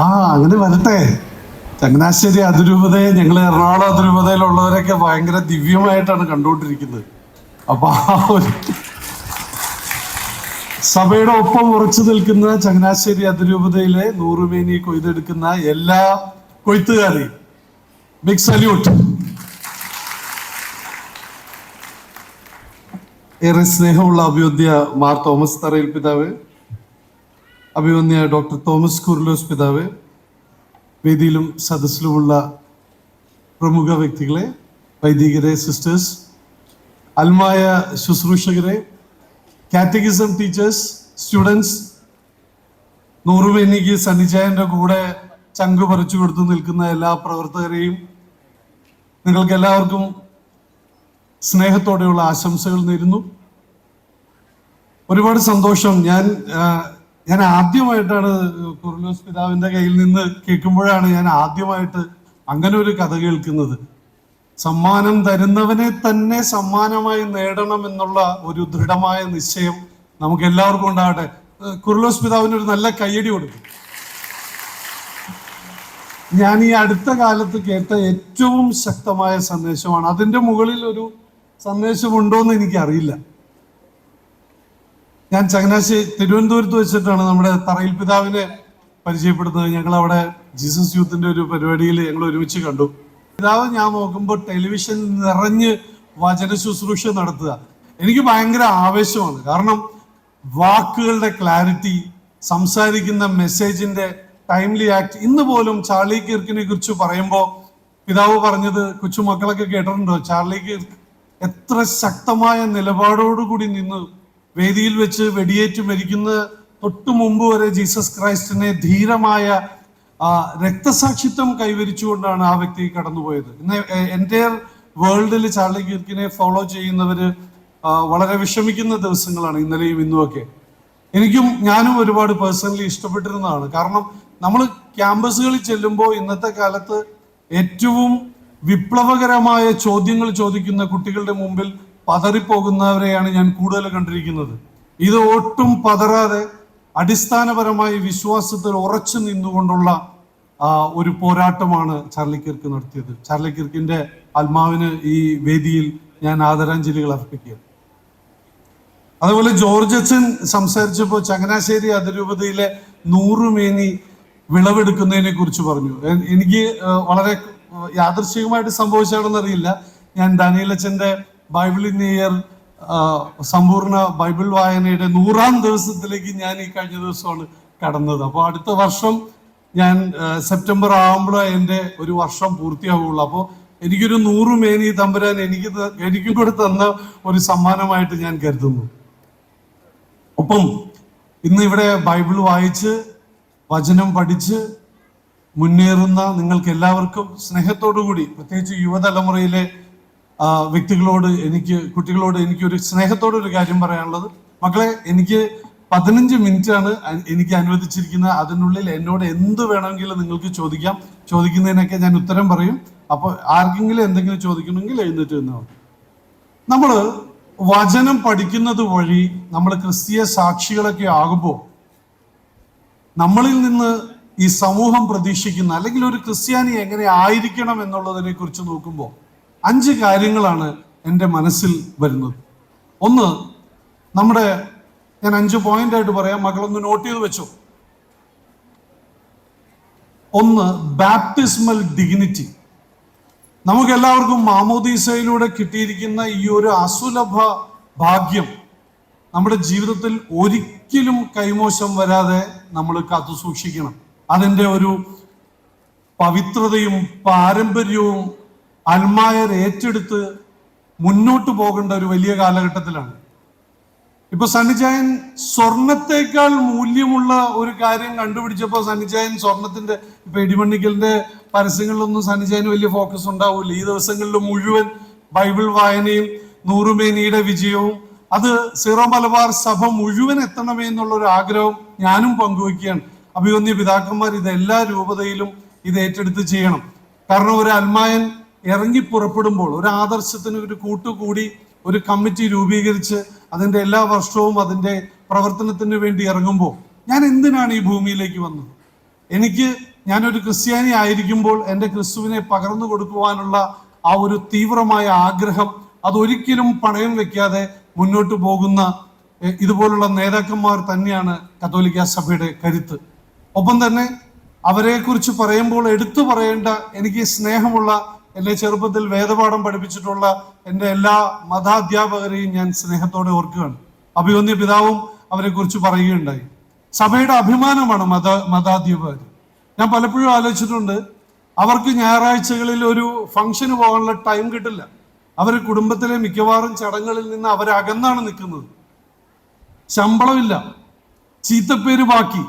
ആ അങ്ങനെ വരട്ടെ. ചങ്ങനാശ്ശേരി അതിരൂപതയെ ഞങ്ങൾ എറണാകുളം അതിരൂപതയിലുള്ളവരൊക്കെ ഭയങ്കര ദിവ്യമായിട്ടാണ് കണ്ടുകൊണ്ടിരിക്കുന്നത്. അപ്പൊ ആ ഒരു സഭയുടെ ഒപ്പം ഉറച്ചു നിൽക്കുന്ന ചങ്ങനാശ്ശേരി അതിരൂപതയിലെ നൂറുമേനി കൊയ്തെടുക്കുന്ന എല്ലാ കൊയ്ത്തുകാരെയും ബിഗ് സല്യൂട്ട് ഏറെ സ്നേഹമുള്ള അഭിവദ്യ മാർ തോമസ് തറയിൽ പിതാവ് അഭിവന്യ ഡോക്ടർ തോമസ് കുർലോസ് പിതാവ് വേദിയിലും സദസ്സിലുമുള്ള പ്രമുഖ വ്യക്തികളെ വൈദികരെ സിസ്റ്റേഴ്സ് അൽമായ ശുശ്രൂഷകരെ കാറ്റഗിസം ടീച്ചേഴ്സ് സ്റ്റുഡൻസ് നൂറുമേനിക്ക് സന്നിചായന്റെ കൂടെ ചങ്ക് പറിച്ചു കൊടുത്തു നിൽക്കുന്ന എല്ലാ പ്രവർത്തകരെയും നിങ്ങൾക്ക് എല്ലാവർക്കും സ്നേഹത്തോടെയുള്ള ആശംസകൾ നേരുന്നു. ഒരുപാട് സന്തോഷം. ഞാൻ ഞാൻ ആദ്യമായിട്ടാണ് കുർലോസ് പിതാവിന്റെ കയ്യിൽ നിന്ന് കേൾക്കുമ്പോഴാണ് ഞാൻ ആദ്യമായിട്ട് അങ്ങനെ ഒരു കഥ കേൾക്കുന്നത്. സമ്മാനം തരുന്നവനെ തന്നെ സമ്മാനമായി നേടണം എന്നുള്ള ഒരു ദൃഢമായ നിശ്ചയം നമുക്ക് എല്ലാവർക്കും ഉണ്ടാകട്ടെ. കുർലോസ് പിതാവിന് ഒരു നല്ല കയ്യടി കൊടുക്കും. ഞാൻ ഈ അടുത്ത കാലത്ത് കേട്ട ഏറ്റവും ശക്തമായ സന്ദേശമാണ്. അതിന്റെ മുകളിൽ ഒരു സന്ദേശമുണ്ടോ എന്ന് എനിക്കറിയില്ല. ഞാൻ ചങ്ങനാശ്ശേരി തിരുവനന്തപുരത്ത് വെച്ചിട്ടാണ് നമ്മുടെ തറയിൽ പിതാവിനെ പരിചയപ്പെടുന്നത്. ഞങ്ങൾ അവിടെ ജീസസ് യൂത്തിന്റെ ഒരു പരിപാടിയിൽ ഞങ്ങൾ ഒരുമിച്ച് കണ്ടു. പിതാവ് ഞാൻ നോക്കുമ്പോൾ ടെലിവിഷൻ നിറഞ്ഞ് വചന ശുശ്രൂഷ നടത്തുക. എനിക്ക് ഭയങ്കര ആവേശമാണ്. കാരണം വാക്കുകളുടെ ക്ലാരിറ്റി സംസാരിക്കുന്ന മെസ്സേജിന്റെ ടൈംലി ആക്ട് ഇന്ന് പോലും ചാർലി കിർക്കിനെ കുറിച്ച് പറയുമ്പോൾ പിതാവ് പറഞ്ഞത് കൊച്ചുമക്കളൊക്കെ കേട്ടിട്ടുണ്ടോ? ചാർലി കിർക്ക് എത്ര ശക്തമായ നിലപാടോടുകൂടി നിന്ന് വേദിയിൽ വെച്ച് വെടിയേറ്റ് മരിക്കുന്ന തൊട്ടു മുമ്പ് വരെ ജീസസ് ക്രൈസ്റ്റിനെ ധീരമായ രക്തസാക്ഷിത്വം കൈവരിച്ചുകൊണ്ടാണ് ആ വ്യക്തി കടന്നുപോയത്. ഇന്ന് എന്റെ വേൾഡിൽ ചാർലി കിർക്കിനെ ഫോളോ ചെയ്യുന്നവര് വളരെ വിഷമിക്കുന്ന ദിവസങ്ങളാണ് ഇന്നലെയും ഇന്നുമൊക്കെ എനിക്കും ഞാനും ഒരുപാട് പേഴ്സണലി ഇഷ്ടപ്പെട്ടിരുന്നതാണ്. കാരണം നമ്മൾ ക്യാമ്പസുകളിൽ ചെല്ലുമ്പോൾ ഇന്നത്തെ കാലത്ത് ഏറ്റവും വിപ്ലവകരമായ ചോദ്യങ്ങൾ ചോദിക്കുന്ന കുട്ടികളുടെ മുമ്പിൽ പതറിപ്പോകുന്നവരെയാണ് ഞാൻ കൂടുതൽ കണ്ടിരിക്കുന്നത്. ഇത് ഒട്ടും പതറാതെ അടിസ്ഥാനപരമായി വിശ്വാസത്തിൽ ഉറച്ചു നിന്നുകൊണ്ടുള്ള ഒരു പോരാട്ടമാണ് ചാർലി കിർക്ക് നടത്തിയത്. ചാർലി കിർക്കിന്റെ ആത്മാവിന് ഈ വേദിയിൽ ഞാൻ ആദരാഞ്ജലികൾ അർപ്പിക്കുക അതുപോലെ ജോർജ് അച്ഛൻ സംസാരിച്ചപ്പോൾ ചങ്ങനാശ്ശേരി അതിരൂപതയിലെ നൂറുമേനി വിളവെടുക്കുന്നതിനെ കുറിച്ച് പറഞ്ഞു. എനിക്ക് വളരെ യാദൃശ്ചികമായിട്ട് സംഭവിച്ചാണെന്ന് അറിയില്ല. ഞാൻ ദാനിയൽ അച്ഛന്റെ ബൈബിൾ ഇൻ ഇയർ സമ്പൂർണ ബൈബിൾ വായനയുടെ നൂറാം ദിവസത്തിലേക്ക് ഞാൻ ഈ കഴിഞ്ഞ ദിവസമാണ് കടന്നത്. അപ്പോൾ അടുത്ത വർഷം ഞാൻ സെപ്റ്റംബർ ആകുമ്പോഴേ എന്റെ ഒരു വർഷം പൂർത്തിയാവുള്ളൂ. അപ്പോൾ എനിക്കൊരു നൂറ് മേനി തമ്പുരാൻ എനിക്ക് എനിക്കും കൂടെ തന്ന ഒരു സമ്മാനമായിട്ട് ഞാൻ കരുതുന്നു. ഒപ്പം ഇന്ന് ഇവിടെ ബൈബിൾ വായിച്ച് വചനം പഠിച്ച് മുന്നേറുന്ന നിങ്ങൾക്ക് എല്ലാവർക്കും സ്നേഹത്തോടു കൂടി പ്രത്യേകിച്ച് യുവതലമുറയിലെ വ്യക്തികളോട് എനിക്ക് കുട്ടികളോട് എനിക്ക് ഒരു സ്നേഹത്തോടെ ഒരു കാര്യം പറയാനുള്ളത്. മക്കളെ എനിക്ക് പതിനഞ്ച് ആണ് എനിക്ക് അനുവദിച്ചിരിക്കുന്നത്. അതിനുള്ളിൽ എന്നോട് എന്ത് വേണമെങ്കിലും നിങ്ങൾക്ക് ചോദിക്കാം. ചോദിക്കുന്നതിനൊക്കെ ഞാൻ ഉത്തരം പറയും. അപ്പോൾ ആർക്കെങ്കിലും എന്തെങ്കിലും ചോദിക്കണമെങ്കിൽ എഴുന്നേറ്റ് നിന്നാൽ നമ്മൾ വചനം പഠിക്കുന്നത് വഴി നമ്മൾ ക്രിസ്തീയ സാക്ഷികളൊക്കെ ആകുമ്പോൾ നമ്മളിൽ നിന്ന് ഈ സമൂഹം പ്രതീക്ഷിക്കുന്ന അല്ലെങ്കിൽ ഒരു ക്രിസ്ത്യാനി എങ്ങനെ ആയിരിക്കണം എന്നുള്ളതിനെ കുറിച്ച് നോക്കുമ്പോൾ അഞ്ച് കാര്യങ്ങളാണ് എന്റെ മനസ്സിൽ വരുന്നത്. ഒന്ന് നമ്മുടെ ഞാൻ അഞ്ച് പോയിന്റ് ആയിട്ട് പറയാം. മകളൊന്ന് നോട്ട് ചെയ്ത് വെച്ചോ. ഒന്ന് ബാപ്റ്റിസ്മൽ ഡിഗ്നിറ്റി നമുക്ക് എല്ലാവർക്കും മാമോദീസയിലൂടെ കിട്ടിയിരിക്കുന്ന ഈ ഒരു അസുലഭ ഭാഗ്യം നമ്മുടെ ജീവിതത്തിൽ ഒരിക്കലും കൈമോശം വരാതെ നമ്മൾ കാത്തു സൂക്ഷിക്കണം അതിന്റെ ഒരു പവിത്രതയും പാരമ്പര്യവും അൽമായർ ഏറ്റെടുത്ത് മുന്നോട്ട് പോകേണ്ട ഒരു വലിയ കാലഘട്ടത്തിലാണ്. ഇപ്പൊ സന്നിജയൻ സ്വർണത്തേക്കാൾ മൂല്യമുള്ള ഒരു കാര്യം കണ്ടുപിടിച്ചപ്പോൾ സന്നിജയൻ സ്വർണത്തിന്റെ ഇപ്പൊ ഇടിമണ്ണിക്കലിന്റെ പരസ്യങ്ങളിലൊന്നും സന്നിജയന് വലിയ ഫോക്കസ് ഉണ്ടാവില്ല. ഈ ദിവസങ്ങളിൽ മുഴുവൻ ബൈബിൾ വായനയും നൂറുമേനിയുടെ വിജയവും അത് സീറോ മലബാർ സഭ മുഴുവൻ എത്തണമേ എന്നുള്ള ഒരു ആഗ്രഹം ഞാനും പങ്കുവയ്ക്കുകയാണ് അഭിവന്യ പിതാക്കന്മാർ ഇത് എല്ലാ രൂപതയിലും ഇത് ഏറ്റെടുത്ത് ചെയ്യണം. കാരണം ഒരു അൽമായൻ ഇറങ്ങി പുറപ്പെടുമ്പോൾ ഒരു ആദർശത്തിന് ഒരു കൂട്ടുകൂടി ഒരു കമ്മിറ്റി രൂപീകരിച്ച് അതിന്റെ എല്ലാ വർഷവും അതിന്റെ പ്രവർത്തനത്തിന് വേണ്ടി ഇറങ്ങുമ്പോൾ ഞാൻ എന്തിനാണ് ഈ ഭൂമിയിലേക്ക് വന്നത്? എനിക്ക് ഞാനൊരു ക്രിസ്ത്യാനി ആയിരിക്കുമ്പോൾ എന്റെ ക്രിസ്തുവിനെ പകർന്നു കൊടുക്കുവാനുള്ള ആ ഒരു തീവ്രമായ ആഗ്രഹം അതൊരിക്കലും പണയം വെക്കാതെ മുന്നോട്ട് പോകുന്ന ഇതുപോലുള്ള നേതാക്കന്മാർ തന്നെയാണ് കത്തോലിക്ക സഭയുടെ കരുത്ത്. ഒപ്പം തന്നെ അവരെക്കുറിച്ച് പറയുമ്പോൾ എടുത്തു പറയേണ്ട എനിക്ക് സ്നേഹമുള്ള എന്നെ ചെറുപ്പത്തിൽ വേദപാഠം പഠിപ്പിച്ചിട്ടുള്ള എന്റെ എല്ലാ മതാധ്യാപകരെയും ഞാൻ സ്നേഹത്തോടെ ഓർക്കുകയാണ്. അഭിവന്യ പിതാവും അവരെ കുറിച്ച് പറയുകയുണ്ടായി. സഭയുടെ അഭിമാനമാണ് മത മതാധ്യാപകർ. ഞാൻ പലപ്പോഴും ആലോചിച്ചിട്ടുണ്ട് അവർക്ക് ഞായറാഴ്ചകളിൽ ഒരു ഫംഗ്ഷന് പോകാനുള്ള ടൈം കിട്ടില്ല. അവർ കുടുംബത്തിലെ മിക്കവാറും ചടങ്ങുകളിൽ നിന്ന് അവരകന്നാണ് നിൽക്കുന്നത്. ശമ്പളമില്ല. ചീത്തപ്പേര് ബാക്കി.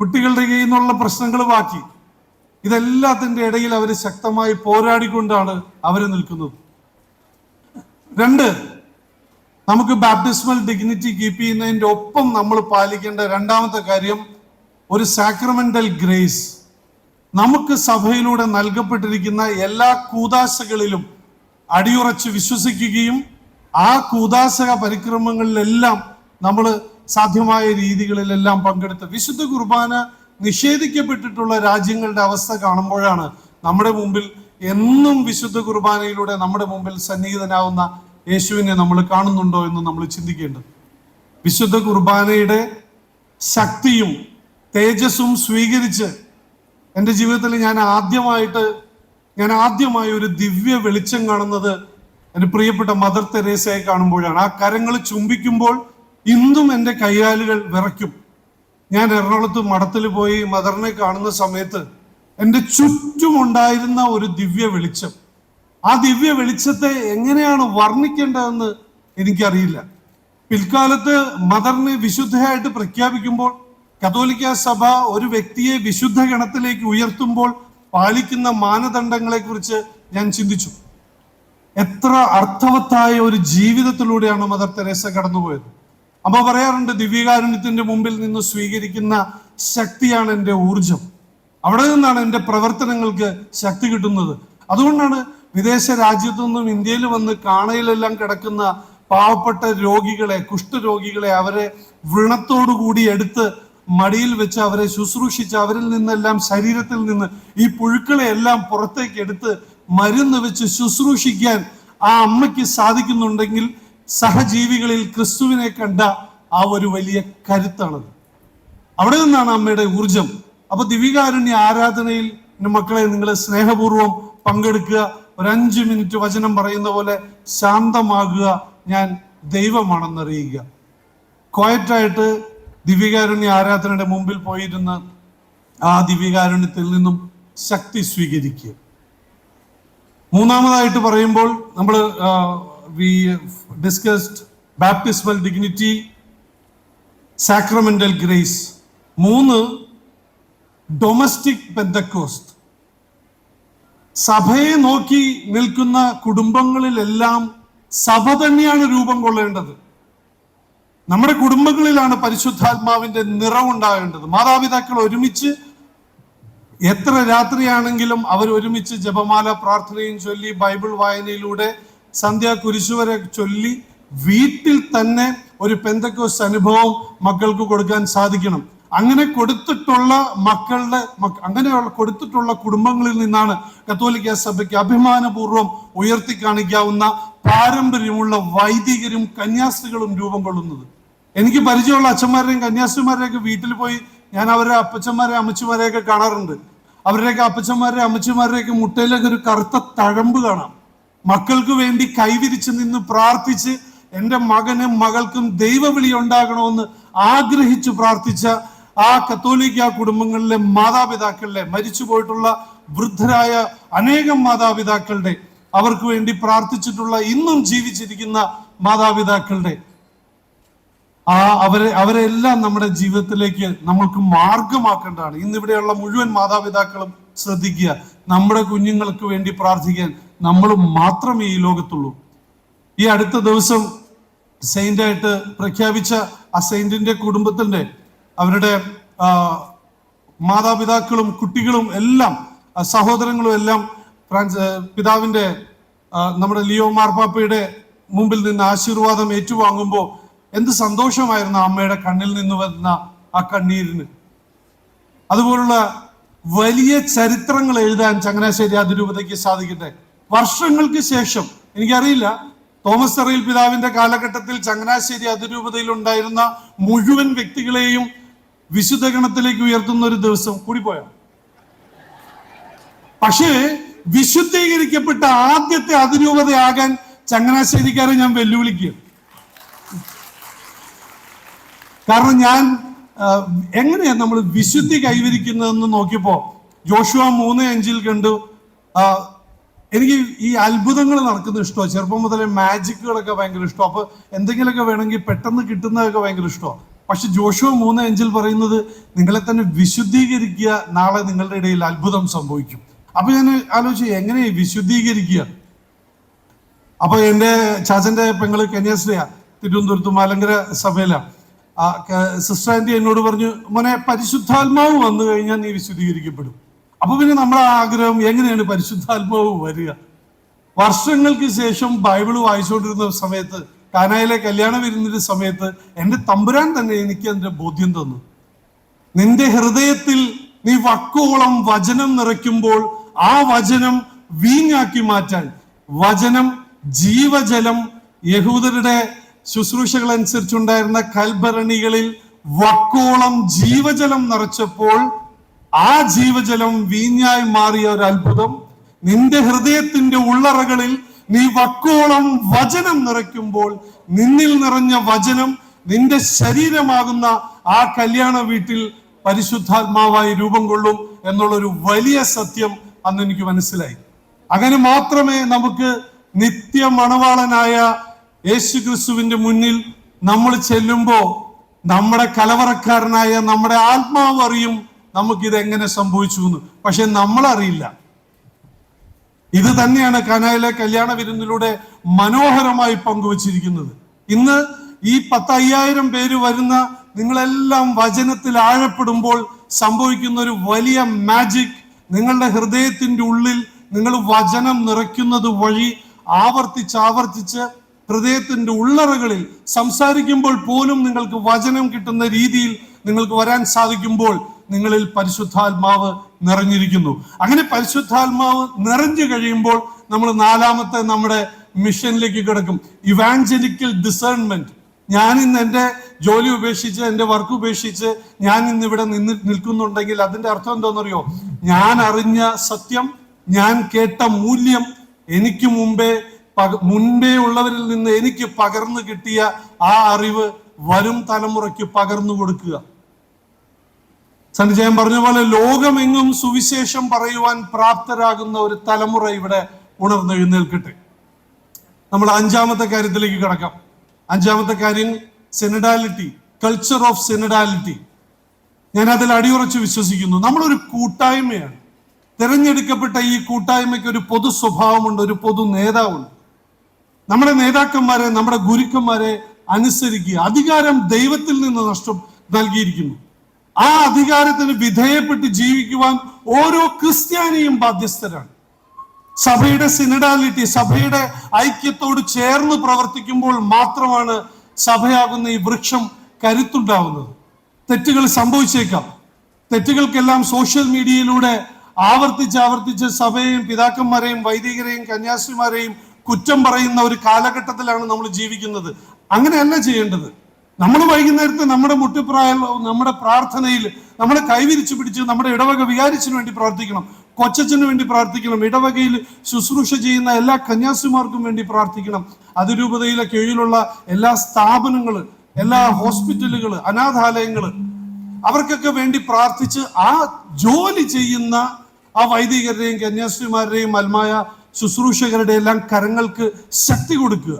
കുട്ടികളുടെ കയ്യിൽ നിന്നുള്ള പ്രശ്നങ്ങൾ ബാക്കി. ഇതെല്ലാത്തിന്റെ ഇടയിൽ അവർ ശക്തമായി പോരാടിക്കൊണ്ടാണ് അവർ നിൽക്കുന്നത്. രണ്ട് നമുക്ക് ബാപ്റ്റിസ്മൽ ഡിഗ്നിറ്റി കീപ്പ് ചെയ്യുന്നതിന്റെ ഒപ്പം നമ്മൾ പാലിക്കേണ്ട രണ്ടാമത്തെ കാര്യം ഒരു സാക്രമെന്റൽ ഗ്രേസ് നമുക്ക് സഭയിലൂടെ നൽകപ്പെട്ടിരിക്കുന്ന എല്ലാ കൂതാശകളിലും അടിയുറച്ച് വിശ്വസിക്കുകയും ആ കൂതാശക പരിക്രമങ്ങളിലെല്ലാം നമ്മൾ സാധ്യമായ രീതികളിലെല്ലാം പങ്കെടുത്ത് വിശുദ്ധ കുർബാന നിഷേധിക്കപ്പെട്ടിട്ടുള്ള രാജ്യങ്ങളുടെ അവസ്ഥ കാണുമ്പോഴാണ് നമ്മുടെ മുമ്പിൽ എന്നും വിശുദ്ധ കുർബാനയിലൂടെ നമ്മുടെ മുമ്പിൽ സന്നിഹിതനാവുന്ന യേശുവിനെ നമ്മൾ കാണുന്നുണ്ടോ എന്ന് നമ്മൾ ചിന്തിക്കേണ്ടത്. വിശുദ്ധ കുർബാനയുടെ ശക്തിയും തേജസ്സും സ്വീകരിച്ച് എന്റെ ജീവിതത്തിൽ ഞാൻ ആദ്യമായിട്ട് ഞാൻ ആദ്യമായി ഒരു ദിവ്യ വെളിച്ചം കാണുന്നത് എന്റെ പ്രിയപ്പെട്ട മദർ തെരേസയെ കാണുമ്പോഴാണ്. ആ കരങ്ങൾ ചുംബിക്കുമ്പോൾ ഇന്നും എന്റെ കൈകാലുകൾ വിറയ്ക്കും. ഞാൻ എറണാകുളത്ത് മഠത്തിൽ പോയി മദറിനെ കാണുന്ന സമയത്ത് എന്റെ ചുറ്റുമുണ്ടായിരുന്ന ഒരു ദിവ്യ വെളിച്ചം. ആ ദിവ്യ വെളിച്ചത്തെ എങ്ങനെയാണ് വർണിക്കേണ്ടതെന്ന് എനിക്കറിയില്ല. പിൽക്കാലത്ത് മദറിനെ വിശുദ്ധയായിട്ട് പ്രഖ്യാപിക്കുമ്പോൾ കത്തോലിക്ക സഭ ഒരു വ്യക്തിയെ വിശുദ്ധ ഗണത്തിലേക്ക് ഉയർത്തുമ്പോൾ പാലിക്കുന്ന മാനദണ്ഡങ്ങളെ കുറിച്ച് ഞാൻ ചിന്തിച്ചു. എത്ര അർത്ഥവത്തായ ഒരു ജീവിതത്തിലൂടെയാണ് മദർ തെരേസ കടന്നുപോയത്. അമ്മ പറയാറുണ്ട് ദിവ്യകാരുണ്യത്തിന്റെ മുമ്പിൽ നിന്ന് സ്വീകരിക്കുന്ന ശക്തിയാണ് എന്റെ ഊർജം. അവിടെ നിന്നാണ് എന്റെ പ്രവർത്തനങ്ങൾക്ക് ശക്തി കിട്ടുന്നത്. അതുകൊണ്ടാണ് വിദേശ രാജ്യത്തു നിന്നും ഇന്ത്യയിൽ വന്ന് കാണയിലെല്ലാം കിടക്കുന്ന പാവപ്പെട്ട രോഗികളെ കുഷ്ഠരോഗികളെ അവരെ വ്രണത്തോടുകൂടി എടുത്ത് മടിയിൽ വെച്ച് അവരെ ശുശ്രൂഷിച്ച് അവരിൽ നിന്നെല്ലാം ശരീരത്തിൽ നിന്ന് ഈ പുഴുക്കളെ എല്ലാം പുറത്തേക്ക് എടുത്ത് മരുന്ന് വെച്ച് ശുശ്രൂഷിക്കാൻ ആ അമ്മയ്ക്ക് സാധിക്കുന്നുണ്ടെങ്കിൽ സഹജീവികളിൽ ക്രിസ്തുവിനെ കണ്ട ആ ഒരു വലിയ കരുത്താണത്. അവിടെ നിന്നാണ് അമ്മയുടെ ഊർജം. അപ്പൊ ദിവികാരുണ്യ ആരാധനയിൽ മക്കളെ നിങ്ങൾ സ്നേഹപൂർവം പങ്കെടുക്കുക. ഒരു അഞ്ചു മിനിറ്റ് വചനം പറയുന്ന പോലെ ശാന്തമാകുക. ഞാൻ ദൈവമാണെന്നറിയുക. ക്വയറ്റായിട്ട് ദിവ്യകാരുണ്യ ആരാധനയുടെ മുമ്പിൽ പോയിരുന്ന് ആ ദിവ്യകാരുണ്യത്തിൽ നിന്നും ശക്തി സ്വീകരിക്കുക. മൂന്നാമതായിട്ട് പറയുമ്പോൾ നമ്മൾ we discussed baptismal dignity, sacramental grace. മൂന്ന് ഡൊമസ്റ്റിക് പെന്തക്കോസ്റ്റ് സഭയെ നോക്കി നിൽക്കുന്ന കുടുംബങ്ങളിലെല്ലാം സഭ തന്നെയാണ് രൂപം കൊള്ളേണ്ടത്. നമ്മുടെ കുടുംബങ്ങളിലാണ് പരിശുദ്ധാത്മാവിന്റെ നിറവുണ്ടാകേണ്ടത്. മാതാപിതാക്കൾ ഒരുമിച്ച് എത്ര രാത്രിയാണെങ്കിലും അവർ ഒരുമിച്ച് ജപമാല പ്രാർത്ഥനയും ചൊല്ലി ബൈബിൾ വായനയിലൂടെ സന്ധ്യ കുരിശുവരെ ചൊല്ലി വീട്ടിൽ തന്നെ ഒരു പെന്തക്കോസ് അനുഭവം മക്കൾക്ക് കൊടുക്കാൻ സാധിക്കണം. അങ്ങനെ കൊടുത്തിട്ടുള്ള മക്കളുടെ അങ്ങനെ അങ്ങനെയുള്ള കൊടുത്തിട്ടുള്ള കുടുംബങ്ങളിൽ നിന്നാണ് കത്തോലിക്ക സഭയ്ക്ക് അഭിമാനപൂർവം ഉയർത്തി കാണിക്കാവുന്ന പാരമ്പര്യമുള്ള വൈദികരും കന്യാസ്ത്രീകളും രൂപം കൊള്ളുന്നത്. എനിക്ക് പരിചയമുള്ള അച്ഛന്മാരെയും കന്യാസ്ത്രീമാരുടെയൊക്കെ വീട്ടിൽ പോയി ഞാൻ അവരുടെ അപ്പച്ചന്മാരെ അമ്മച്ചിമാരെയൊക്കെ കാണാറുണ്ട്. അവരുടെയൊക്കെ അപ്പച്ചന്മാരെ അമ്മച്ചിമാരുടെയൊക്കെ മുട്ടയിലൊക്കെ ഒരു കറുത്ത തഴമ്പ് കാണാം. മക്കൾക്ക് വേണ്ടി കൈവിരിച്ച് നിന്ന് പ്രാർത്ഥിച്ച് എന്റെ മകനും മകൾക്കും ദൈവവിളി ഉണ്ടാകണമെന്ന് ആഗ്രഹിച്ചു പ്രാർത്ഥിച്ച ആ കത്തോലിക്ക കുടുംബങ്ങളിലെ മാതാപിതാക്കളിലെ മരിച്ചു പോയിട്ടുള്ള വൃദ്ധരായ അനേകം മാതാപിതാക്കളുടെ അവർക്ക് വേണ്ടി പ്രാർത്ഥിച്ചിട്ടുള്ള ഇന്നും ജീവിച്ചിരിക്കുന്ന മാതാപിതാക്കളുടെ ആ അവരെ അവരെല്ലാം നമ്മുടെ ജീവിതത്തിലേക്ക് നമ്മൾക്ക് മാർഗമാക്കേണ്ടതാണ്. ഇന്നിവിടെയുള്ള മുഴുവൻ മാതാപിതാക്കളും ശ്രദ്ധിക്കുക. നമ്മുടെ കുഞ്ഞുങ്ങൾക്ക് വേണ്ടി പ്രാർത്ഥിക്കാൻ നമ്മൾ മാത്രമേ ഈ ലോകത്തുള്ളൂ. ഈ അടുത്ത ദിവസം സെയിന്റ് ആയിട്ട് പ്രഖ്യാപിച്ച ആ സെയിന്റിന്റെ കുടുംബത്തിന്റെ അവരുടെ മാതാപിതാക്കളും കുട്ടികളും എല്ലാം സഹോദരങ്ങളും എല്ലാം ഫ്രാൻസ് പിതാവിന്റെ നമ്മുടെ ലിയോ മാർപ്പാപ്പയുടെ മുമ്പിൽ നിന്ന് ആശീർവാദം ഏറ്റുവാങ്ങുമ്പോൾ എന്ത് സന്തോഷമായിരുന്നു അമ്മയുടെ കണ്ണിൽ നിന്ന് വരുന്ന ആ കണ്ണീരിന്. അതുപോലുള്ള വലിയ ചരിത്രങ്ങൾ എഴുതാൻ ചങ്ങനാശ്ശേരി അതിരൂപതയ്ക്ക് സാധിക്കട്ടെ. വർഷങ്ങൾക്ക് ശേഷം എനിക്കറിയില്ല തോമസ് തെറയിൽ പിതാവിന്റെ കാലഘട്ടത്തിൽ ചങ്ങനാശ്ശേരി അതിരൂപതയിൽ ഉണ്ടായിരുന്ന മുഴുവൻ വ്യക്തികളെയും വിശുദ്ധ ഗണത്തിലേക്ക് ഉയർത്തുന്ന ഒരു ദിവസം കൂടി പോയ. പക്ഷേ വിശുദ്ധീകരിക്കപ്പെട്ട ആദ്യത്തെ അതിരൂപതയാകാൻ ചങ്ങനാശ്ശേരിക്കാരെ ഞാൻ വെല്ലുവിളിക്കുക കാരണം ഞാൻ എങ്ങനെയാണ് എങ്ങനെയാ നമ്മൾ വിശുദ്ധി കൈവരിക്കുന്നതെന്ന് നോക്കിയപ്പോ ജോഷുവ മൂന്ന് അഞ്ചിൽ കണ്ടു എനിക്ക് ഈ അത്ഭുതങ്ങൾ നടക്കുന്നത് ഇഷ്ടമാണ്. ചെറുപ്പം മുതലേ മാജിക്കുകളൊക്കെ ഭയങ്കര ഇഷ്ടം അപ്പൊ എന്തെങ്കിലുമൊക്കെ വേണമെങ്കിൽ പെട്ടെന്ന് കിട്ടുന്നതൊക്കെ ഭയങ്കര ഇഷ്ടമാണ്. പക്ഷെ ജോഷുവ മൂന്ന് അഞ്ചിൽ പറയുന്നത് നിങ്ങളെ തന്നെ വിശുദ്ധീകരിക്കുക നാളെ നിങ്ങളുടെ ഇടയിൽ അത്ഭുതം സംഭവിക്കും. അപ്പൊ ഞാൻ ആലോചിച്ചു എങ്ങനെ വിശുദ്ധീകരിക്കുക? അപ്പൊ എന്റെ ചാച്ചന്റെ പെങ്ങൾ കന്യാശ്രീയ തിരുവനന്തപുരത്ത് മലങ്കര സഭയില. ആ സിസ്റ്റർ ആന്റി എന്നോട് പറഞ്ഞു മോനെ പരിശുദ്ധാത്മാവ് വന്നു കഴിഞ്ഞാൽ നീ വിശുദ്ധീകരിക്കപ്പെടും. അപ്പൊ പിന്നെ നമ്മുടെ ആഗ്രഹം എങ്ങനെയാണ് പരിശുദ്ധാത്മാവ് വരിക? വർഷങ്ങൾക്ക് ശേഷം ബൈബിൾ വായിച്ചുകൊണ്ടിരുന്ന സമയത്ത് കാനായിലെ കല്യാണം വിരുന്നിന്റെ സമയത്ത് എന്റെ തമ്പുരാൻ തന്നെ എനിക്ക് അതിന്റെ ബോധ്യം തന്നു. നിന്റെ ഹൃദയത്തിൽ നീ വക്കോളം വചനം നിറയ്ക്കുമ്പോൾ ആ വചനം വീഞ്ഞാക്കി മാറ്റാൻ. വചനം ജീവജലം. യഹൂദരുടെ ശുശ്രൂഷകൾ അനുസരിച്ചുണ്ടായിരുന്ന കൽഭരണികളിൽ വക്കോളം ജീവജലം നിറച്ചപ്പോൾ ആ ജീവജലം വീഞ്ഞായി മാറിയ ഒരു അത്ഭുതം. നിന്റെ ഹൃദയത്തിന്റെ ഉള്ളറകളിൽ നീ വക്കോളം വചനം നിറയ്ക്കുമ്പോൾ നിന്നിൽ നിറഞ്ഞ വചനം നിന്റെ ശരീരമാകുന്ന ആ കല്യാണ വീട്ടിൽ പരിശുദ്ധാത്മാവായി രൂപം കൊള്ളും എന്നുള്ളൊരു വലിയ സത്യം അന്ന് എനിക്ക് മനസ്സിലായി. അങ്ങനെ മാത്രമേ നമുക്ക് നിത്യ മണവാളനായ യേശു ക്രിസ്തുവിന്റെ മുന്നിൽ നമ്മൾ ചെല്ലുമ്പോൾ നമ്മുടെ കലവറക്കാരനായ നമ്മുടെ ആത്മാവ് അറിയും നമുക്കിത് എങ്ങനെ സംഭവിച്ചു എന്ന് പക്ഷെ നമ്മൾ അറിയില്ല ഇത് തന്നെയാണ് കനായിലെ കല്യാണ വിരുന്നിലൂടെ മനോഹരമായി പങ്കുവച്ചിരിക്കുന്നത്. ഇന്ന് ഈ പത്തയ്യായിരം പേര് വരുന്ന നിങ്ങളെല്ലാം വചനത്തിൽ ആഴപ്പെടുമ്പോൾ സംഭവിക്കുന്ന ഒരു വലിയ മാജിക് നിങ്ങളുടെ ഹൃദയത്തിന്റെ ഉള്ളിൽ നിങ്ങൾ വചനം നിറയ്ക്കുന്നത് വഴി ആവർത്തിച്ച് ആവർത്തിച്ച് ഹൃദയത്തിന്റെ ഉള്ളറകളിൽ സംസാരിക്കുമ്പോൾ പോലും നിങ്ങൾക്ക് വചനം കിട്ടുന്ന രീതിയിൽ നിങ്ങൾക്ക് വരാൻ സാധിക്കുമ്പോൾ നിങ്ങളിൽ പരിശുദ്ധാത്മാവ് നിറഞ്ഞിരിക്കുന്നു. അങ്ങനെ പരിശുദ്ധാത്മാവ് നിറഞ്ഞു കഴിയുമ്പോൾ നമ്മൾ നാലാമത്തെ നമ്മുടെ മിഷനിലേക്ക് കിടക്കും. Evangelical discernment. ഞാൻ ഇന്ന് എന്റെ ജോലി ഉപേക്ഷിച്ച് എന്റെ വർക്ക് ഉപേക്ഷിച്ച് ഞാൻ ഇന്ന് ഇവിടെ നിന്ന് നിൽക്കുന്നുണ്ടെങ്കിൽ അതിന്റെ അർത്ഥം എന്താണെന്നറിയോ? ഞാൻ അറിഞ്ഞ സത്യം ഞാൻ കേട്ട മൂല്യം എനിക്ക് മുമ്പേ മുൻപേ ഉള്ളവരിൽ നിന്ന് എനിക്ക് പകർന്നു കിട്ടിയ ആ അറിവ് വരും തലമുറയ്ക്ക് പകർന്നു കൊടുക്കുക. സഞ്ജയൻ പറഞ്ഞ പോലെ ലോകമെങ്ങും സുവിശേഷം പറയുവാൻ പ്രാപ്തരാകുന്ന ഒരു തലമുറ ഇവിടെ ഉണർന്നു ഉണർന്നെഴുന്നേൽക്കട്ടെ നമ്മൾ അഞ്ചാമത്തെ കാര്യത്തിലേക്ക് കിടക്കാം. അഞ്ചാമത്തെ കാര്യം സെനഡാലിറ്റി കൾച്ചർ ഓഫ് സെനഡാലിറ്റി ഞാൻ അതിൽ അടിയുറച്ച് വിശ്വസിക്കുന്നു. നമ്മളൊരു കൂട്ടായ്മയാണ്. തിരഞ്ഞെടുക്കപ്പെട്ട ഈ കൂട്ടായ്മയ്ക്ക് ഒരു പൊതു സ്വഭാവമുണ്ട് ഒരു പൊതു നേതാവുണ്ട്. നമ്മുടെ നേതാക്കന്മാരെ നമ്മുടെ ഗുരുക്കന്മാരെ അനുസരിക്കുക. അധികാരം ദൈവത്തിൽ നിന്ന് നഷ്ടം നൽകിയിരിക്കുന്നു. ആ അധികാരത്തിന് വിധേയപ്പെട്ട് ജീവിക്കുവാൻ ഓരോ ക്രിസ്ത്യാനിയും ബാധ്യസ്ഥരാണ്. സഭയുടെ സിനിഡാലിറ്റി സഭയുടെ ഐക്യത്തോട് ചേർന്ന് പ്രവർത്തിക്കുമ്പോൾ മാത്രമാണ് സഭയാകുന്ന ഈ വൃക്ഷം കരുത്തുണ്ടാവുന്നത്. തെറ്റുകൾ സംഭവിച്ചേക്കാം. തെറ്റുകൾക്കെല്ലാം സോഷ്യൽ മീഡിയയിലൂടെ ആവർത്തിച്ച് ആവർത്തിച്ച് സഭയെയും പിതാക്കന്മാരെയും വൈദികരെയും കന്യാസ്ത്രീമാരെയും കുറ്റം പറയുന്ന ഒരു കാലഘട്ടത്തിലാണ് നമ്മൾ ജീവിക്കുന്നത്. അങ്ങനെയല്ല ചെയ്യേണ്ടത്. നമ്മൾ വൈകുന്നേരത്തെ നമ്മുടെ മുട്ടിപ്രായ നമ്മുടെ പ്രാർത്ഥനയിൽ നമ്മളെ കൈവിരിച്ചു പിടിച്ച് നമ്മുടെ ഇടവക വികാരിച്ചിന് വേണ്ടി പ്രാർത്ഥിക്കണം കൊച്ചച്ഛന് വേണ്ടി പ്രാർത്ഥിക്കണം ഇടവകയിൽ ശുശ്രൂഷ ചെയ്യുന്ന എല്ലാ കന്യാസിമാർക്കും വേണ്ടി പ്രാർത്ഥിക്കണം. അതിരൂപതയിലെ കീഴിലുള്ള എല്ലാ സ്ഥാപനങ്ങൾ എല്ലാ ഹോസ്പിറ്റലുകൾ അനാഥാലയങ്ങൾ അവർക്കൊക്കെ വേണ്ടി പ്രാർത്ഥിച്ച് ആ ജോലി ചെയ്യുന്ന ആ വൈദികരുടെയും കന്യാസ്ത്രീമാരുടെയും മൽമായ ശുശ്രൂഷകരുടെ എല്ലാം കരങ്ങൾക്ക് ശക്തി കൊടുക്കുക.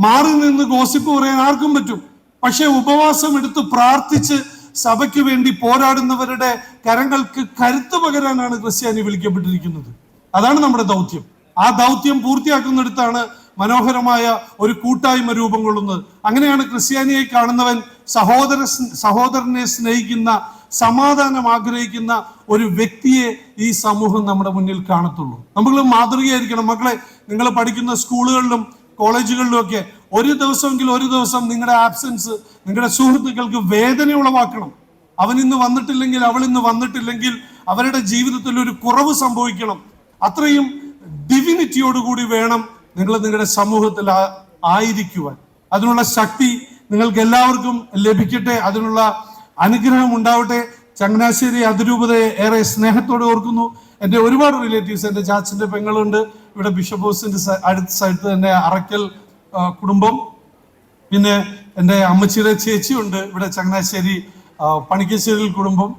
മാറി നിന്ന് ഗോസിപ്പ് പറയാൻ ആർക്കും പറ്റും. പക്ഷെ ഉപവാസം എടുത്ത് പ്രാർത്ഥിച്ച് സഭയ്ക്ക് വേണ്ടി പോരാടുന്നവരുടെ കരങ്ങൾക്ക് കരുത്ത് പകരാനാണ് ക്രിസ്ത്യാനി വിളിക്കപ്പെട്ടിരിക്കുന്നത്. അതാണ് നമ്മുടെ ദൗത്യം. ആ ദൗത്യം പൂർത്തിയാക്കുന്നിടത്താണ് മനോഹരമായ ഒരു കൂട്ടായ്മ രൂപം കൊള്ളുന്നത്. അങ്ങനെയാണ് ക്രിസ്ത്യാനിയെ കാണുന്നവൻ സഹോദര സഹോദരനെ സ്നേഹിക്കുന്ന സമാധാനം ആഗ്രഹിക്കുന്ന ഒരു വ്യക്തിയെ ഈ സമൂഹം നമ്മുടെ മുന്നിൽ കാണത്തുള്ളൂ. നമ്മൾ മാതൃകയായിരിക്കണം. മക്കളെ നിങ്ങൾ പഠിക്കുന്ന സ്കൂളുകളിലും കോളേജുകളിലും ഒക്കെ ഒരു ദിവസമെങ്കിൽ ഒരു ദിവസം നിങ്ങളുടെ ആബ്സെൻസ് നിങ്ങളുടെ സുഹൃത്തുക്കൾക്ക് വേദന ഉളവാക്കണം. അവൻ ഇന്ന് വന്നിട്ടില്ലെങ്കിൽ അവൾ ഇന്ന് വന്നിട്ടില്ലെങ്കിൽ അവരുടെ ജീവിതത്തിൽ ഒരു കുറവ് സംഭവിക്കണം. അത്രയും ഡിവിനിറ്റിയോടുകൂടി വേണം നിങ്ങൾ നിങ്ങളുടെ സമൂഹത്തിൽ ആയിരിക്കുവാൻ. അതിനുള്ള ശക്തി നിങ്ങൾക്ക് എല്ലാവർക്കും ലഭിക്കട്ടെ. അതിനുള്ള അനുഗ്രഹം ഉണ്ടാവട്ടെ. ചങ്ങനാശ്ശേരി അതിരൂപതയെ ഏറെ സ്നേഹത്തോടെ ഓർക്കുന്നു. എന്റെ ഒരുപാട് റിലേറ്റീവ്സ് എന്റെ ചാച്ചന്റെ പെങ്ങളുണ്ട്. ഇവിടെ ബിഷപ്പ് ഹൗസിന്റെ അടുത്ത സൈഡിൽ തന്നെ അറക്കൽ കുടുംബം. പിന്നെ എന്റെ അമ്മച്ചിയുടെ ചേച്ചിയുണ്ട് ഇവിടെ ചങ്ങനാശ്ശേരി പണിക്കശ്ശേരിയിൽ കുടുംബം.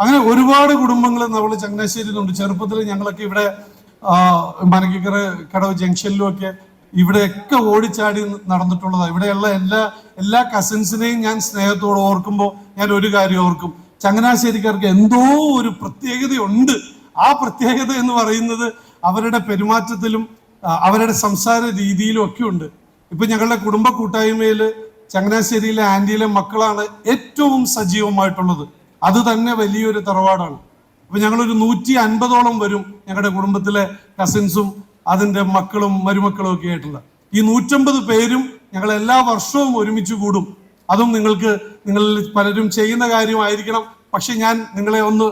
അങ്ങനെ ഒരുപാട് കുടുംബങ്ങൾ നമ്മൾ ചങ്ങനാശ്ശേരിയിലുണ്ട്. ചെറുപ്പത്തിൽ ഞങ്ങളൊക്കെ ഇവിടെ മനക്കിക്കര കടവ് ജംഗ്ഷനിലും ഒക്കെ ഇവിടെയൊക്കെ ഓടിച്ചാടി നടന്നിട്ടുള്ളതാണ് ഇവിടെയുള്ള എല്ലാ എല്ലാ കസിൻസിനെയും ഞാൻ സ്നേഹത്തോടെ ഓർക്കുമ്പോൾ ഞാൻ ഒരു കാര്യം ഓർക്കും. ചങ്ങനാശ്ശേരിക്കാർക്ക് എന്തോ ഒരു പ്രത്യേകതയുണ്ട്. ആ പ്രത്യേകത എന്ന് പറയുന്നത് അവരുടെ പെരുമാറ്റത്തിലും അവരുടെ സംസാര രീതിയിലും ഒക്കെ ഉണ്ട്. ഇപ്പൊ ഞങ്ങളുടെ കുടുംബ കൂട്ടായ്മയിൽ ചങ്ങനാശ്ശേരിയിലെ ആന്റിയിലെ മക്കളാണ് ഏറ്റവും സജീവമായിട്ടുള്ളത്. അത് തന്നെ വലിയൊരു തറവാടാണ്. അപ്പൊ ഞങ്ങളൊരു നൂറ്റി അൻപതോളം വരും ഞങ്ങളുടെ കുടുംബത്തിലെ കസിൻസും അതിന്റെ മക്കളും മരുമക്കളും ഒക്കെ ആയിട്ടുള്ള. ഈ നൂറ്റമ്പത് പേരും ഞങ്ങൾ എല്ലാ വർഷവും ഒരുമിച്ച് കൂടും. അതും നിങ്ങൾക്ക് നിങ്ങൾ പലരും ചെയ്യുന്ന കാര്യമായിരിക്കണം. പക്ഷെ ഞാൻ നിങ്ങളെ ഒന്ന്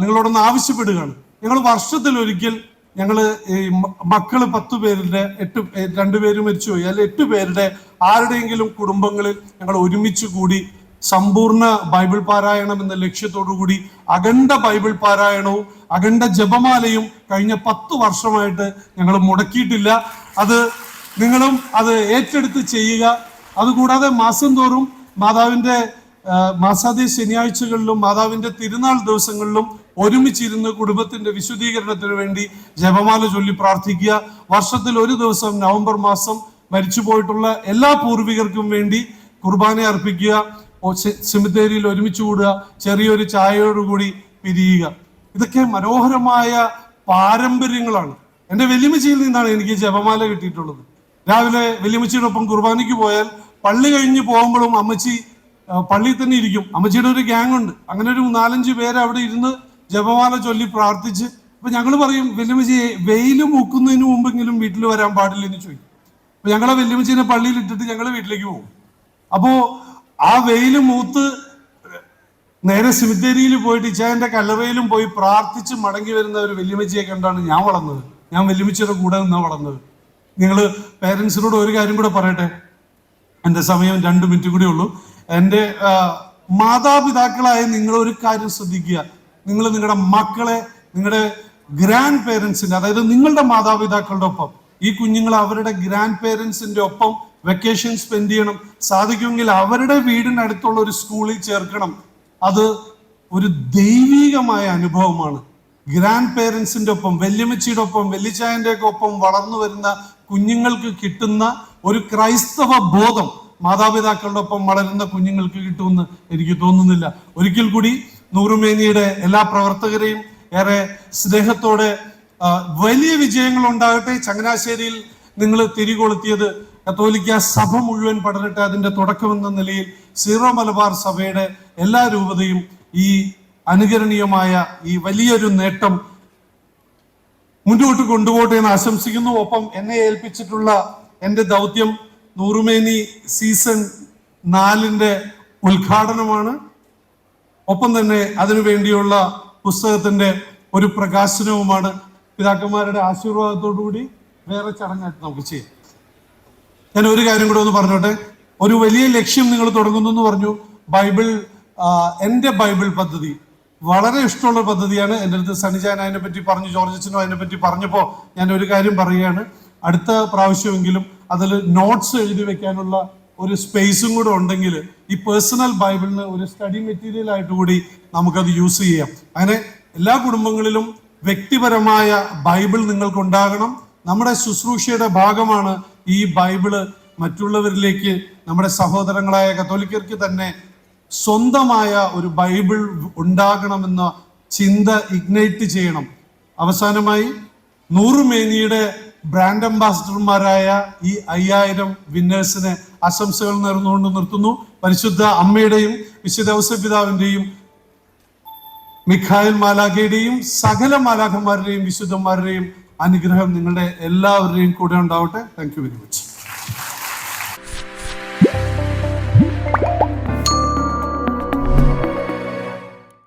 നിങ്ങളോടൊന്ന് ആവശ്യപ്പെടുകയാണ്. ഞങ്ങൾ വർഷത്തിൽ ഒരിക്കൽ ഞങ്ങൾ ഈ മക്കൾ പത്തു പേരുടെ എട്ട് രണ്ടുപേര് മരിച്ചുപോയി. അല്ലെ എട്ട് പേരുടെ ആരുടെയെങ്കിലും കുടുംബങ്ങളിൽ ഞങ്ങൾ ഒരുമിച്ച് കൂടി സമ്പൂർണ ബൈബിൾ പാരായണം എന്ന ലക്ഷ്യത്തോടു കൂടി അഖണ്ഡ ബൈബിൾ പാരായണവും അഖണ്ഡ ജപമാലയും കഴിഞ്ഞ പത്ത് വർഷമായിട്ട് ഞങ്ങൾ മുടക്കിയിട്ടില്ല. അത് നിങ്ങളും അത് ഏറ്റെടുത്ത് ചെയ്യുക. അതുകൂടാതെ മാസം തോറും മാതാവിന്റെ മാസാദി ശനിയാഴ്ചകളിലും മാതാവിന്റെ തിരുനാൾ ദിവസങ്ങളിലും ഒരുമിച്ചിരുന്ന് കുടുംബത്തിന്റെ വിശുദ്ധീകരണത്തിന് വേണ്ടി ജപമാല ചൊല്ലി പ്രാർത്ഥിക്കുക. വർഷത്തിൽ ഒരു ദിവസം നവംബർ മാസം മരിച്ചു പോയിട്ടുള്ള എല്ലാ പൂർവികർക്കും വേണ്ടി കുർബാന അർപ്പിക്കുക. സിമിത്തേരിയിൽ ഒരുമിച്ച് കൂടുക. ചെറിയൊരു ചായയോടുകൂടി പിരിയുക. ഇതൊക്കെ മനോഹരമായ പാരമ്പര്യങ്ങളാണ്. എന്റെ വെല്ലുമിച്ചിയിൽ നിന്നാണ് എനിക്ക് ജപമാല കിട്ടിയിട്ടുള്ളത്. രാവിലെ വെല്ലുമിച്ചിയോടൊപ്പം കുർബാനയ്ക്ക് പോയാൽ പള്ളി കഴിഞ്ഞ് പോകുമ്പോഴും അമ്മച്ചി പള്ളിയിൽ തന്നെ ഇരിക്കും. അമ്മച്ചിയുടെ ഒരു ഗ്യാങ് ഉണ്ട് അങ്ങനെ ഒരു നാലഞ്ച് പേര് അവിടെ ഇരുന്ന് ജപമാല ചൊല്ലി പ്രാർത്ഥിച്ച് അപ്പൊ ഞങ്ങൾ പറയും വെല്ലുമിച്ചി വെയിൽ മുക്കുന്നതിന് മുമ്പെങ്കിലും വീട്ടിൽ വരാൻ പാടില്ല എന്ന് ചോദിക്കും. അപ്പൊ ഞങ്ങളെ വെല്ലുമിച്ചിനെ പള്ളിയിൽ ഇട്ടിട്ട് ഞങ്ങൾ വീട്ടിലേക്ക് പോകും. അപ്പോ ആ വെയിൽ മൂത്ത് നേരെ സിമിത്തേരിയിൽ പോയിട്ട് ഇച്ചായന്റെ കല്ലറയിലും പോയി പ്രാർത്ഥിച്ച് മടങ്ങി വരുന്ന ഒരു വല്യമ്മച്ചിയെ കണ്ടാണ് ഞാൻ വളർന്നത്. ഞാൻ വല്യമ്മച്ചിയുടെ കൂടെ നിന്നാ വളർന്നത്. നിങ്ങൾ പേരൻസിനോട് ഒരു കാര്യം കൂടെ പറയട്ടെ? എന്റെ സമയം രണ്ട് മിനിറ്റ് കൂടി ഉള്ളൂ. എന്റെ മാതാപിതാക്കളായ നിങ്ങൾ ഒരു കാര്യം ശ്രദ്ധിക്കുക. നിങ്ങൾ നിങ്ങളുടെ മക്കളെ നിങ്ങളുടെ ഗ്രാൻഡ് പേരൻസിന്റെ അതായത് നിങ്ങളുടെ മാതാപിതാക്കളുടെ ഒപ്പം ഈ കുഞ്ഞുങ്ങൾ അവരുടെ ഗ്രാൻഡ് പേരൻസിന്റെ ഒപ്പം വെക്കേഷൻ സ്പെൻഡ് ചെയ്യണം. സാധിക്കുമെങ്കിൽ അവരുടെ വീടിനടുത്തുള്ള ഒരു സ്കൂളിൽ ചേർക്കണം. അത് ഒരു ദൈവീകമായ അനുഭവമാണ്. ഗ്രാൻഡ് പേരൻസിന്റെ ഒപ്പം വല്യമ്മച്ചിയുടെ ഒപ്പം വല്യച്ചായന്റെ ഒക്കെ ഒപ്പം വളർന്നു വരുന്ന കുഞ്ഞുങ്ങൾക്ക് കിട്ടുന്ന ഒരു ക്രൈസ്തവ ബോധം മാതാപിതാക്കളുടെ ഒപ്പം വളരുന്ന കുഞ്ഞുങ്ങൾക്ക് കിട്ടുമെന്ന് എനിക്ക് തോന്നുന്നില്ല. ഒരിക്കൽ കൂടി നൂറുമേനിയുടെ എല്ലാ പ്രവർത്തകരെയും ഏറെ സ്നേഹത്തോടെ വലിയ വിജയങ്ങൾ ഉണ്ടാകട്ടെ. ചങ്ങനാശ്ശേരിയിൽ നിങ്ങൾ തിരികൊളുത്തിയത് കത്തോലിക്ക സഭ മുഴുവൻ പടരട്ടെ. അതിന്റെ തുടക്കമെന്ന നിലയിൽ സീറോ മലബാർ സഭയുടെ എല്ലാ രൂപതയും ഈ അനുകരണീയമായ ഈ വലിയൊരു നേട്ടം മുന്നോട്ട് കൊണ്ടുപോട്ടെ എന്ന് ആശംസിക്കുന്നു. ഒപ്പം എന്നെ ഏൽപ്പിച്ചിട്ടുള്ള എന്റെ ദൗത്യം നൂറുമേനി സീസൺ നാലിന്റെ ഉദ്ഘാടനമാണ്. ഒപ്പം തന്നെ അതിനു വേണ്ടിയുള്ള പുസ്തകത്തിന്റെ ഒരു പ്രകാശനവുമാണ് പിതാക്കന്മാരുടെ ആശീർവാദത്തോടുകൂടി വേറെ ചടങ്ങായിട്ട് നമുക്ക് ചെയ്യാം. ഞാൻ ഒരു കാര്യം കൂടെ ഒന്ന് പറഞ്ഞോട്ടെ? ഒരു വലിയ ലക്ഷ്യം നിങ്ങൾ തുടങ്ങുന്നു എന്ന് പറഞ്ഞു. ബൈബിൾ എന്റെ ബൈബിൾ പദ്ധതി വളരെ ഇഷ്ടമുള്ള പദ്ധതിയാണ്. എന്റെ അടുത്ത് സണിജാൻ അതിനെ പറ്റി പറഞ്ഞു ജോർജ് അച്ഛനോ അതിനെ പറ്റി പറഞ്ഞപ്പോൾ ഞാൻ ഒരു കാര്യം പറയുകയാണ്. അടുത്ത പ്രാവശ്യമെങ്കിലും അതിൽ നോട്ട്സ് എഴുതി വെക്കാനുള്ള ഒരു സ്പേസും കൂടെ ഉണ്ടെങ്കിൽ ഈ പേഴ്സണൽ ബൈബിളിന് ഒരു സ്റ്റഡി മെറ്റീരിയൽ ആയിട്ട് കൂടി നമുക്കത് യൂസ് ചെയ്യാം. അങ്ങനെ എല്ലാ കുടുംബങ്ങളിലും വ്യക്തിപരമായ ബൈബിൾ നിങ്ങൾക്കുണ്ടാകണം. നമ്മുടെ ശുശ്രൂഷയുടെ ഭാഗമാണ് ഈ ബൈബിൾ മറ്റുള്ളവരിലേക്ക് നമ്മുടെ സഹോദരങ്ങളായ കത്തോലിക്കർക്ക് തന്നെ സ്വന്തമായ ഒരു ബൈബിൾ ഉണ്ടാകണമെന്ന ചിന്ത ഇഗ്നൈറ്റ് ചെയ്യണം. അവസാനമായി നൂറുമേനിയുടെ ബ്രാൻഡ് അംബാസിഡർമാരായ ഈ അയ്യായിരം വിന്നേഴ്സിന് ആശംസകൾ നേർന്നുകൊണ്ട് നിർത്തുന്നു. പരിശുദ്ധ അമ്മയുടെയും വിശുദ്ധ ഔസപിതാവിന്റെയും മിഖായൽ മാലാഖയുടെയും സകല മാലാഖന്മാരുടെയും വിശുദ്ധന്മാരുടെയും അനുഗ്രഹം നിങ്ങളുടെ എല്ലാവരുടെയും കൂടെ ഉണ്ടാവട്ടെ. Thank you very much